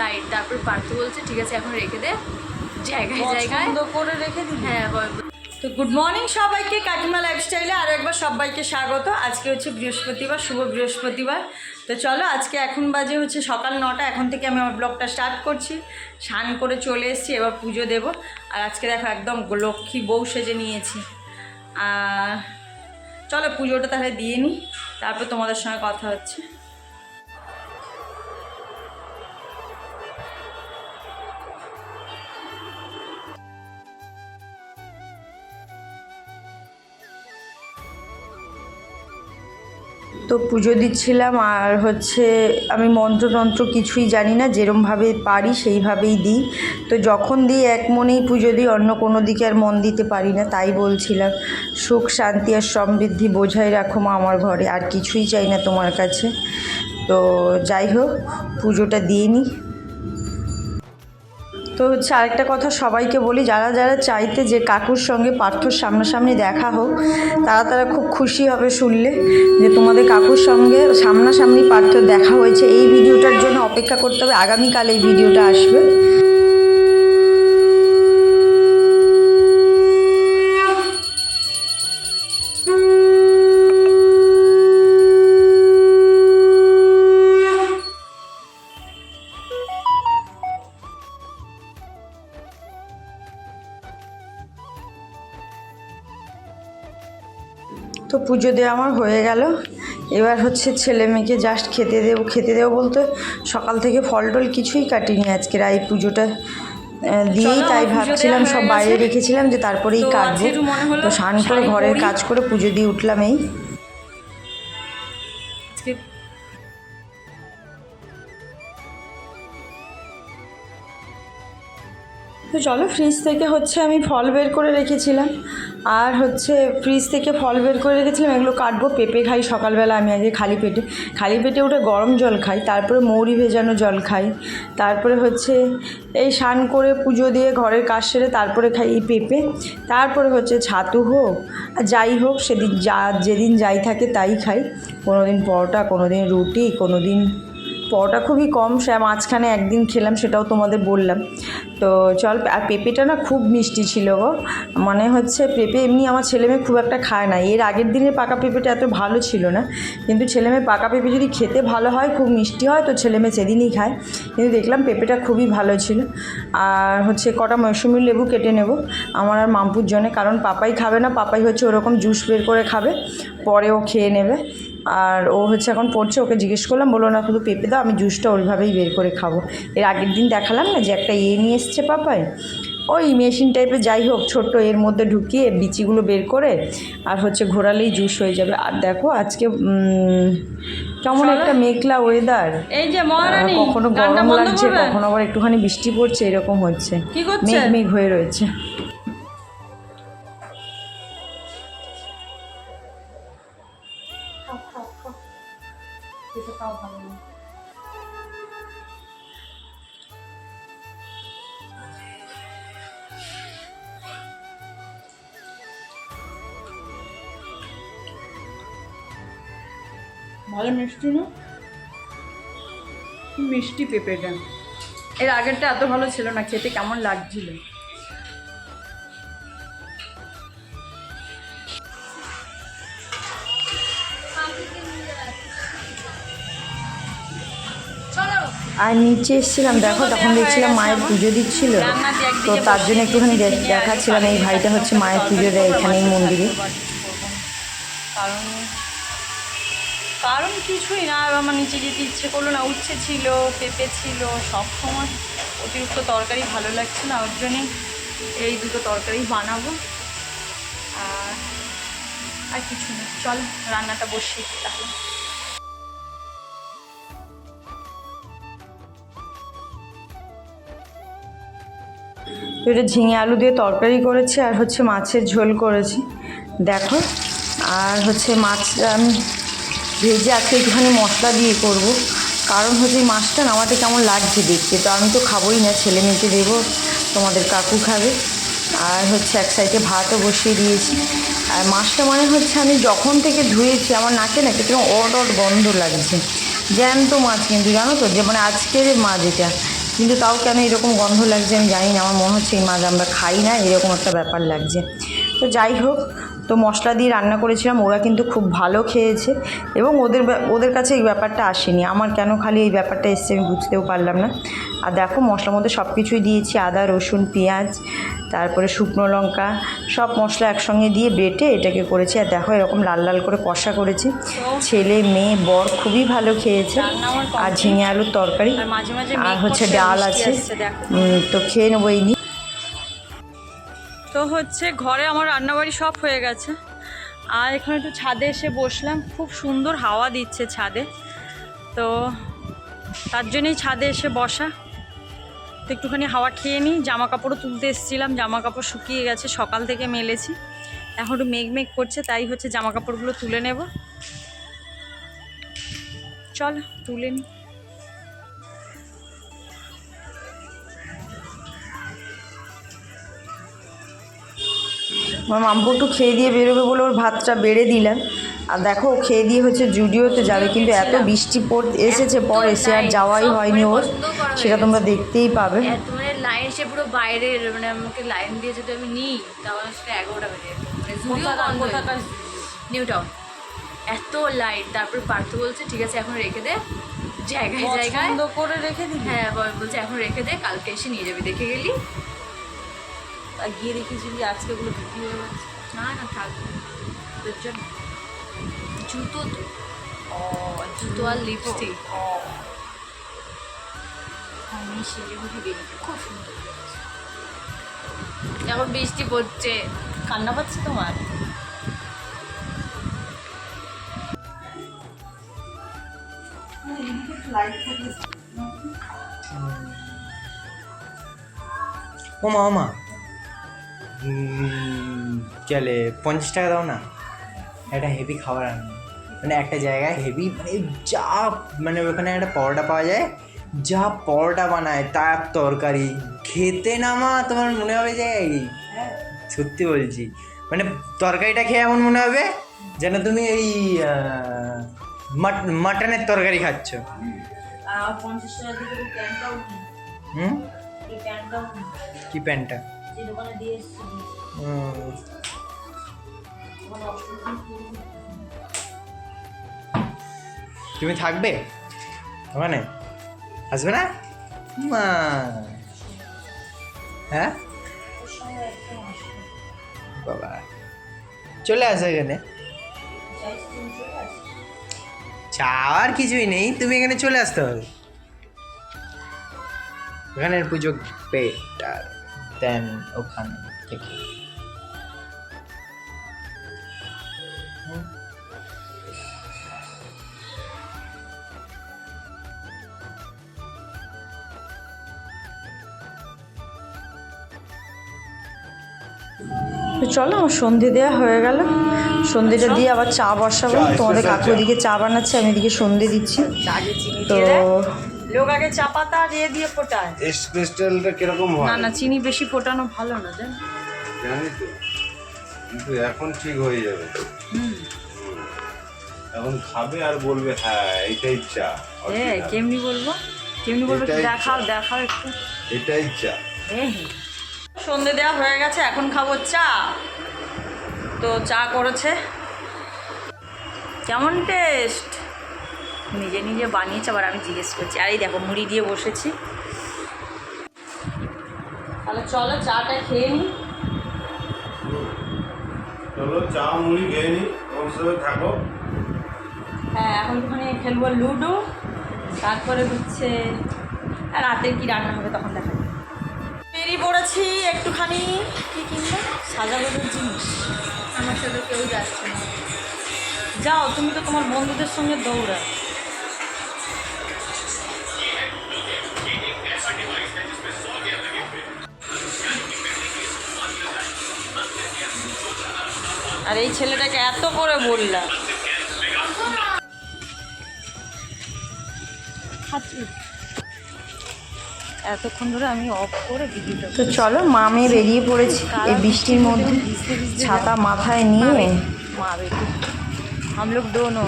Light তারপর পার্থ বলছে ঠিক আছে এখন রেখে দে। জায়গায় জায়গায়। করে রেখে দিই হ্যাঁ তো গুড মর্নিং সবাইকে কাকিমা লাইফস্টাইলে আরও একবার সবাইকে স্বাগত। আজকে হচ্ছে বৃহস্পতিবার শুভ বৃহস্পতিবার। তো চলো আজকে এখন বাজে হচ্ছে সকাল নটা এখন থেকে আমি আমার ব্লগটা স্টার্ট করছি। স্নান করে চলে এসেছি এবার পুজো দেব। আর আজকে দেখো একদম লক্ষ্মী বউ সেজে নিয়েছি। আর চলো পুজোটা তাহলে দিয়ে নিই তারপর তোমাদের সঙ্গে কথা হচ্ছে। তো পুজো দিচ্ছিলাম আর হচ্ছে আমি মন্ত্রতন্ত্র কিছুই জানি না, যেরমভাবে পারি সেইভাবেই দিই। তো যখন দিই এক মনেই পুজো দিই, অন্য কোনো দিকে আর মন দিতে পারি না, তাই বলছিলাম, সুখ, শান্তি আর সমৃদ্ধি বোঝাই রাখো মা আমার ঘরে, আর কিছুই চাই না তোমার কাছে। তো যাই হোক, পুজোটা দিয়ে নিই। তো হচ্ছে আরেকটা কথা সবাইকে বলি, যারা যারা চাইতে যে কাকুর সঙ্গে পার্থর সামনাসামনি দেখা হোক, তারা তারা খুব খুশি হবে শুনলে যে তোমাদের কাকুর সঙ্গে সামনাসামনি পার্থ দেখা হয়েছে। এই ভিডিওটার জন্য অপেক্ষা করতে হবে। আগামীকাল এই ভিডিওটা আসবে। পুজো দেওয়া আমার হয়ে গেল। এবার হচ্ছে ছেলে মেয়েকে জাস্ট খেতে দেবো খেতে দেবো বলতে সকাল থেকে ফল টল কিছুই কাটিনি আজকের এই পুজোটা দিয়েই তাই ভাবছিলাম সব বাইরে রেখেছিলাম যে তারপরেই কাটবো। তো স্নান করে ঘরের কাজ করে পুজো দিয়ে উঠলাম এই। তো চলো ফ্রিজ থেকে হচ্ছে আমি ফল বের করে রেখেছিলাম। আর হচ্ছে ফ্রিজ থেকে ফল বের করে রেখেছিলাম, এগুলো কাটবো, পেঁপে খাই সকালবেলা আমি আগে খালি পেটে। খালি পেটে উঠে গরম জল খাই, তারপরে মৌরি ভেজানো জল খাই। তারপরে হচ্ছে এই স্নান করে পুজো দিয়ে ঘরের কাজ সেরে তারপরে খাই এই পেঁপে। তারপরে হচ্ছে ছাতু হোক, আর যাই হোক, সেদিন যা, যেদিন যাই থাকে তাই খাই। কোনো দিন পরোটা কোনো দিন রুটি কোনো দিন পরোটা খুবই কম, সে মাঝখানে একদিন খেলাম, সেটাও তোমাদের বললাম। তো চল, আর পেঁপেটা না খুব মিষ্টি ছিল গো। মানে হচ্ছে পেঁপে এমনি আমার ছেলেমেয়ে খুব একটা খায় না। এর আগের দিনের পাকা পেঁপেটা এত ভালো ছিল না। কিন্তু ছেলেমেয়ে পাকা পেঁপে যদি খেতে ভালো হয়, খুব মিষ্টি হয়, তো ছেলেমেয়ে সেদিনই খায়। কিন্তু দেখলাম পেঁপেটা খুবই ভালো ছিল। আর হচ্ছে কটা মৌসুমি লেবু কেটে নেব। আমার আর মামপুর জন্য, কারণ পাপাই খাবে না, পাপাই হচ্ছে ওরকম জুস বের করে খাবে পরেও খেয়ে নেবে। আর ও হচ্ছে এখন পড়ছে ওকে জিজ্ঞেস করলাম বলো না শুধু পেঁপে দাও আমি জুসটা ওইভাবেই বের করে খাব। এর আগের দিন দেখালাম না যে একটা ইয়ে নিয়ে এসছে পাপায়? ওই মেশিন টাইপের যাই হোক ছোট্ট এর মধ্যে ঢুকিয়ে বিচিগুলো বের করে আর হচ্ছে ঘোরালেই জুস হয়ে যাবে। আর দেখো আজকে কেমন একটা মেঘলা ওয়েদার এই যে কখনো গরম লাগছে? কখনো আবার একটুখানি বৃষ্টি পড়ছে এরকম হচ্ছে। মেঘ মেঘ হয়ে রয়েছে। ভালো মিষ্টি না? মিষ্টি পেঁপেটা। এর আগেরটা এত ভালো ছিল না খেতে কেমন লাগছিল? আর নিচে এসেছিলাম দেখো তখন দেখছিলাম মায়ের পুজো দিচ্ছিল। তো তার জন্য একটুখানি দেখাচ্ছিলাম এই ভাইটা হচ্ছে মায়ের পুজো দেয় এখানে এই মন্দিরে। কারণ কারণ কিছুই না আমার নিচে যেতে ইচ্ছে করল না, উচ্ছে ছিল, পেঁপে ছিল, সব সময়। অতিরিক্ত তরকারি ভালো লাগছে না, ওর জন্যই এই দুটো তরকারি বানাবো। আর আর কিছু না, চল রান্নাটা বসিয়ে তাহলে। এটা ঝিঙে আলু দিয়ে তরকারি করেছি, আর হচ্ছে মাছের ঝোল করেছি। দেখো, আর হচ্ছে মাছ, আমি ভেজে আজকে একটুখানি মশলা দিয়ে করব। কারণ হচ্ছে এই মাছটা না আমাদের কেমন লাগছে দেখতে। তো আমি তো খাবোই না, ছেলে মেয়েকে দেবো, তোমাদের কাকু খাবে। আর হচ্ছে এক সাইডে ভাতও বসিয়ে দিয়েছি। আর মাছটা মানে হচ্ছে আমি যখন থেকে ধুয়েছি, আমার নাকে না কীরকম অড অড গন্ধ লাগছে। জ্যান্ত মাছ কিন্তু, জানো তো? যে মানে আজকের মাছ এটা। কিন্তু তাও কেন এরকম গন্ধ লাগছে আমি জানি না। আমার মনে হচ্ছে এই মাছ আমরা খাই না, এরকম একটা ব্যাপার লাগছে। তো যাই হোক তো মশলা দিয়ে রান্না করেছিলাম ওরা কিন্তু খুব ভালো খেয়েছে এবং ওদের ওদের কাছে এই ব্যাপারটা আসেনি। আমার কেন খালি এই ব্যাপারটা এসছে আমি বুঝতেও পারলাম না। আর দেখো মশলার মধ্যে সব কিছুই দিয়েছি আদা রসুন পেঁয়াজ তারপরে শুকনো লঙ্কা সব মশলা একসঙ্গে দিয়ে বেটে এটাকে করেছি। আর দেখো এরকম লাল লাল করে কষা করেছি। ছেলে মেয়ে বর খুবই ভালো খেয়েছে। আর ঝিঙে আলুর তরকারি আর হচ্ছে ডাল আছে। তো খেয়ে নেব এই নিয়ে। তো হচ্ছে ঘরে আমার রান্নাবাড়ি সব হয়ে গেছে। আর এখানে একটু ছাদে এসে বসলাম। খুব সুন্দর হাওয়া দিচ্ছে ছাদে। তো তার জন্যই ছাদে এসে বসা। তো একটুখানি হাওয়া খেয়ে নিই। জামা কাপড়ও তুলতে এসেছিলাম। জামা কাপড় শুকিয়ে গেছে। সকাল থেকে মেলেছি। এখন একটু মেঘ মেঘ করছে, তাই হচ্ছে জামা কাপড়গুলো তুলে নেব। চল, তুলে নিই আমার মাম্পু একটু খেয়ে দিয়ে বেরোবে বলে ওর ভাতটা বেড়ে দিলাম। আর দেখো খেয়ে দিয়ে হচ্ছে জুডিওতে যাবে কিন্তু এত বৃষ্টি পড় এসেছে পরে সে আর যাওয়াই হয়নি ওর। সেটা তোমরা দেখতেই পাবে। এত মানে লাইন সে পুরো বাইরের মানে আমাকে লাইন দিয়ে যদি আমি নিই তাহলে সেটা এগারোটা বেজে। মানে জুডিও বন্ধ নিউ টাউন এত লাইট তারপর পার্থ বলছে ঠিক আছে এখন রেখে দে। জায়গায় জায়গায়। করে রেখে দিবি? হ্যাঁ বলছে এখন রেখে দে কালকে এসে নিয়ে যাবি। দেখে গেলি। গিয়ে দেখেছিলি আজকে ওগুলো বিক্রি হয়ে গেছে। না না থাক। তোর জন্য। জুতো তো। ও জুতো আর লিপস্টিক ও। আমি শিলিগুড়ি বেরিয়ে খুব সুন্দর। এখন বৃষ্টি পড়ছে? কান্না পাচ্ছে তোমার? ওমা ওমা। চলে পঞ্চাশ টাকা দাও না। একটা হেভি খাবার আনো। মানে একটা জায়গায় হেভি মানে যা মানে ওখানে একটা পরোটা পাওয়া যায়। যা পরোটা বানায় তার তরকারি। খেতে না মা তোমার মনে হবে যে সত্যি বলছি। মানে তরকারিটা খেয়ে এমন মনে হবে যেন তুমি এই মাটনের তরকারি খাচ্ছ। হুম। কি প্যান্টটা তুমি থাকবে? ওখানে? আসবে না? হ্যাঁ? বাবা। চলে আসো এখানে। চাওয়ার কিছুই নেই। তুমি এখানে চলে আসতে হবে। এখানের পুজো বেটার দেন ওখান থেকে। চলো আমার সন্ধে দেওয়া হয়ে গেল। সন্ধেটা দিয়ে আবার চা বসাবো। তোমাদের কাকু ওদিকে চা বানাচ্ছে আমি এদিকে সন্ধে দিচ্ছি। তো লোক আগে চা পাতা দিয়ে দিয়ে ফোটায়। কীরকম হয়? না চিনি বেশি ফোটানো ভালো না জান জানি তো। কিন্তু এখন ঠিক হয়ে যাবে। এখন খাবে আর বলবে হ্যাঁ এটাই চা। কেমনি বলব? কেমনি বলব দেখাও দেখাও একটু। এটাই চা। সন্ধে দেওয়া হয়ে গেছে এখন খাব চা। তো চা করেছে। কেমন টেস্ট নিজে নিজে বানিয়েছে আবার আমি জিজ্ঞেস করছি। আর এই দেখো মুড়ি দিয়ে বসেছি। তাহলে চলো চাটা খেয়ে নিই চলো চা মুড়ি খেয়ে নি তোমার থাকো। হ্যাঁ এখন ওখানে খেলব লুডো তারপরে হচ্ছে আর রাতে কি রান্না হবে তখন দেখা যাবে। বেরিয়ে পড়েছি একটুখানি কি কিনবো? সাজাগোজের জিনিস। আমার সাথে কেউ যাচ্ছে না। যাও তুমি তো তোমার বন্ধুদের সঙ্গে দৌড়াও। আর এই ছেলেটাকে এত করে বললাম। এতক্ষণ ধরে আমি অফ করে ভিডিওটা তো চলো মামে বেরিয়ে পড়েছি। এই বৃষ্টির মধ্যে ছাতা মাথায় নিয়ে মা বেটি হাম লোক দোনো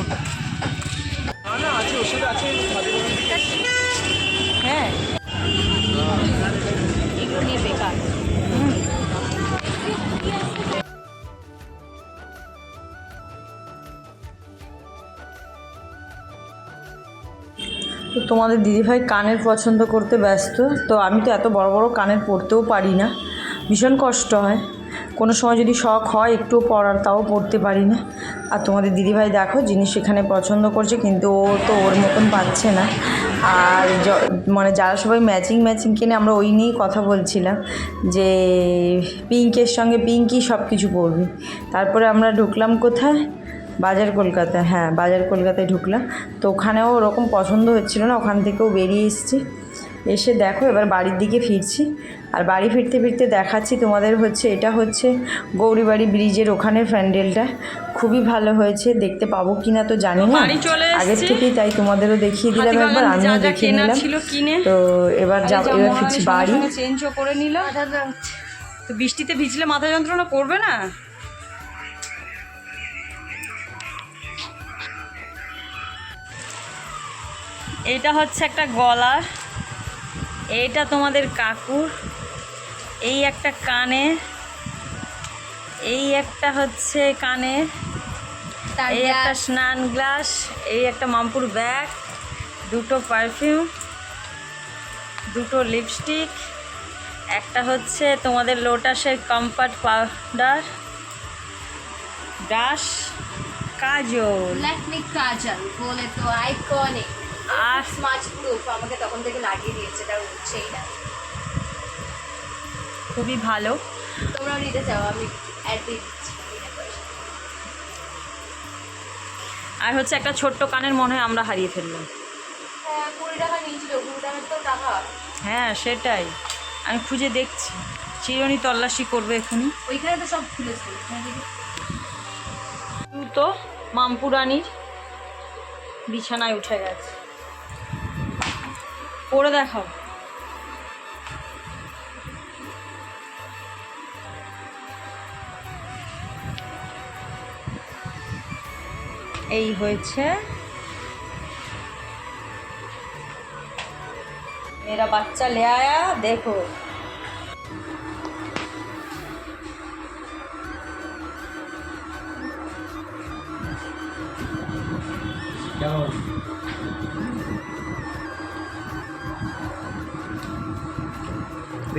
হ্যাঁ। এগুলো নিয়ে বেকার। তো তোমাদের দিদিভাই কানের পছন্দ করতে ব্যস্ত, তো আমি তো এত বড় বড় কানের পরতেও পারি না। ভীষণ কষ্ট হয়। কোনো সময় যদি শখ হয় একটু পরার, তাও পরতে পারি না। আর তোমাদের দিদিভাই দেখো জিনিস এখানে পছন্দ করছে, কিন্তু ও তো ওর মতন পাচ্ছে না। আর মানে যারা সবাই ম্যাচিং ম্যাচিং কিনে, আমরা ওই নিয়েই কথা বলছিলাম যে পিঙ্কের সঙ্গে পিঙ্কই সব কিছু পরবি। তারপরে আমরা ঢুকলাম কোথায়? বাজার কলকাতা হ্যাঁ বাজার কলকাতায় ঢুকলাম। তো ওখানেও ওরকম পছন্দ হচ্ছিল না ওখান থেকেও বেরিয়ে এসেছি। এসে দেখো এবার বাড়ির দিকে ফিরছি। আর বাড়ি ফিরতে ফিরতে দেখাচ্ছি তোমাদের হচ্ছে এটা হচ্ছে গৌরীবাড়ি ব্রিজের ওখানের প্যান্ডেলটা। খুবই ভালো হয়েছে দেখতে পাবো কি না তো জানি না। বাড়ি চলে আগের থেকেই তাই তোমাদেরও দেখিয়ে দিলাম একবার আমিও দেখিয়ে নিলাম। তো এবার যাব এবার ফিরছি বাড়ি। চেঞ্জও করে নিলাম। তো বৃষ্টিতে ভিজলে মাথা যন্ত্রণা করবে না? এটা হচ্ছে একটা গলার এইটা তোমাদের কাকুর এই একটা কানে এই একটা হচ্ছে কানে এই একটা স্নান গ্লাস এই একটা মামপুর ব্যাগ দুটো পারফিউম দুটো লিপস্টিক একটা হচ্ছে তোমাদের লোটাসের কম্পার্ট পাউডার ব্রাশ কাজল। কাজল বলে তো আইকনিক আর স্মার্ট প্রুফ আমাকে তখন থেকে লাগিয়ে দিয়েছে এটা উঠছেই না। খুবই ভালো। তোমরাও নিতে চাও আমি অ্যাড দিয়ে দিচ্ছি। আর হচ্ছে একটা ছোট্ট কানের মনে হয় আমরা হারিয়ে ফেললাম। হ্যাঁ কুড়ি টাকা নিয়েছিল কুড়ি টাকার তো টাকা। হ্যাঁ সেটাই। আমি খুঁজে দেখছি। চিরনি তল্লাশি করবে এখনই। ওইখানে তো সব খুলেছিল তো মামপুরানির বিছানায় উঠে গেছে। পরে দেখাও এই হয়েছে মেরা বাচ্চা ले आया देखो বিড়াল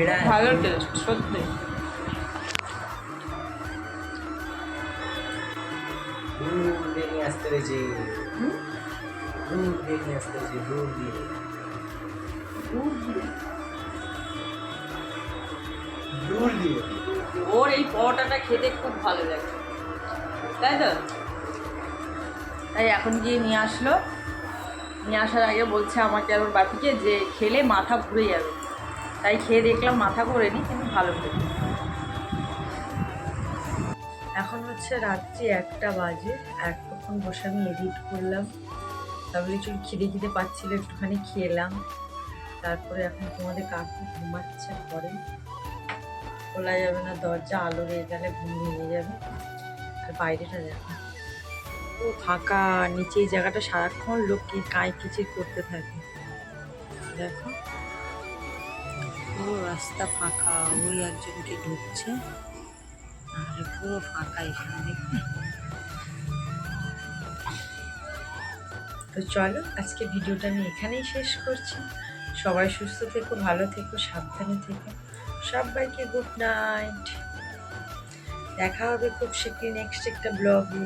ভালো টেস্ট সত্যি। দুধ দিয়ে আসতে হয়েছে দুধ দিয়ে আসতে হয়েছে দুধ দিয়ে। দুধ দিয়ে। ওর এই পরোটাটা খেতে খুব ভালো লাগে। তাই তো? তাই এখন গিয়ে নিয়ে আসলো। নিয়ে আসার আগে বলছে আমাকে আর ওর বাপিকে যে খেলে মাথা ঘুরে যাবে। তাই খেয়ে দেখলাম মাথা করে নি কিন্তু ভালো খেতে এখন হচ্ছে রাত্রি একটা বাজে এতক্ষণ বসে আমি এডিট করলাম। তারপরে একটু খিদে খিদে পাচ্ছিল, একটুখানি খেলাম। তারপরে এখন তোমাদের কাকু ঘুমাচ্ছে ঘরে খোলা যাবে না, দরজা আলো রয়ে গেলে ঘুম ভেঙে যাবে। আর বাইরেটা দেখো। ও ফাঁকা, নিচে এই জায়গাটা সারাক্ষণ লোককে কাঁই কিচির করতে থাকে। দেখো। পুরো রাস্তা ফাঁকা, ওই একজন উঠে ঢুকছে। আর পুরো ফাঁকা এখানে। দেখবে তো চলো, আজকে ভিডিওটা আমি এখানেই শেষ করছি। সবাই সুস্থ থেকো, ভালো থেকো, সাবধানে থেকো। সবাইকে গুড নাইট দেখা হবে খুব শীঘ্রই নেক্সট একটা ব্লগে